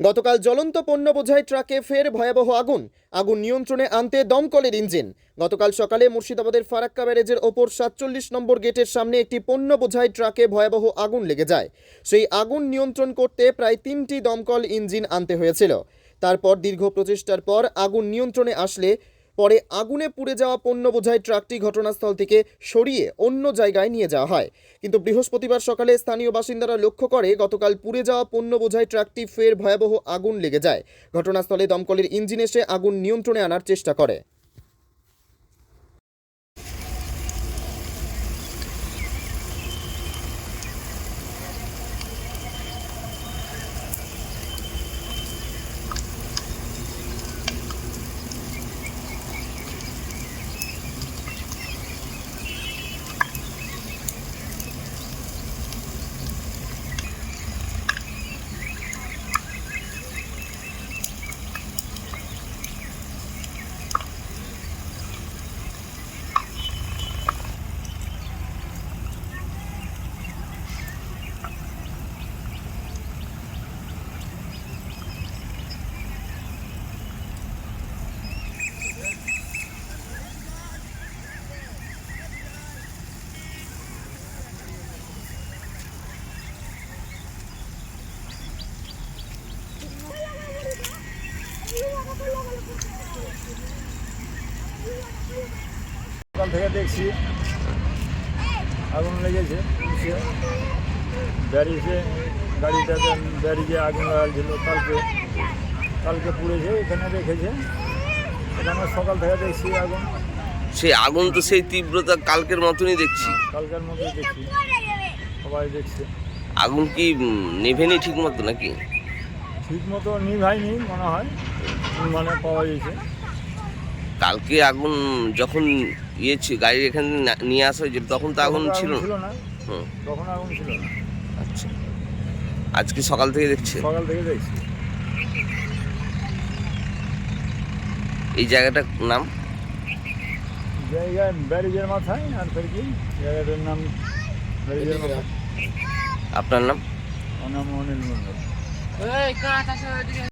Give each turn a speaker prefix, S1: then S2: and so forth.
S1: গতকাল জ্বলন্ত পণ্য বোঝাই ট্রাকে ফের ভয়াবহ আগুন। আগুন নিয়ন্ত্রণে আনতে দমকলের ইঞ্জিন। গতকাল সকালে মুর্শিদাবাদের ফারাক্কা ব্যারেজের ওপর সাতচল্লিশ নম্বর গেটের সামনে একটি পণ্য বোঝাই ট্রাকে ভয়াবহ আগুন লেগে যায়। সেই আগুন নিয়ন্ত্রণ করতে প্রায় তিনটি দমকল ইঞ্জিন আনতে হয়েছিল। তারপর দীর্ঘ প্রচেষ্টার পর আগুন নিয়ন্ত্রণে আসলে পরে আগুনে পুড়ে যাওয়া পণ্য বোঝাই ট্রাকটি ঘটনাস্থল থেকে সরিয়ে অন্য জায়গায় নিয়ে যাওয়া হয়। কিন্তু বৃহস্পতিবার সকালে স্থানীয় বাসিন্দারা লক্ষ্য করে, গতকাল পুড়ে যাওয়া পণ্য বোঝায় ট্রাকটি ফের ভয়াবহ আগুন লেগে যায়। ঘটনাস্থলে দমকলের ইঞ্জিন এসে আগুন নিয়ন্ত্রণে আনার চেষ্টা করে।
S2: সকাল থেকে দেখছি। আগুন লেগেছে ব্যারিজে গাড়িটাতে ব্যারিজে আগুন লাগাচ্ছিল কালকে। কালকে পুড়েছে এখানে রেখেছে। এখানে সকাল থেকে দেখছি আগুন।
S3: সেই আগুন তো সেই তীব্রতা কালকের মতনই দেখছি।
S2: কালকের মধ্যে দেখছি। সবাই দেখছে।
S3: আগুন কি নেভেনি ঠিক মতো নাকি?
S2: ঠিক মতো নিভাইনি মনে হয়। মানে পাওয়া গেছে।
S3: কালকে আগুন যখন ইয়েছি গাড়ি এখানে নিয়ে আসা হয়েছিল তখন তো আগুন ছিল না। হুম।
S2: তখন আগুন ছিল না।
S3: আচ্ছা। আজকে সকাল থেকে দেখছে?
S2: সকাল থেকে দেখছি।
S3: এই জায়গাটার নাম?
S2: জায়গায় ব্যারিজের মাথায় আর ফের কি জায়গাটার নাম ব্যারিজের মাথায়।
S3: আপনার নাম?
S2: আমার নাম অনিল মন্ডল 喂，哥，他说这个。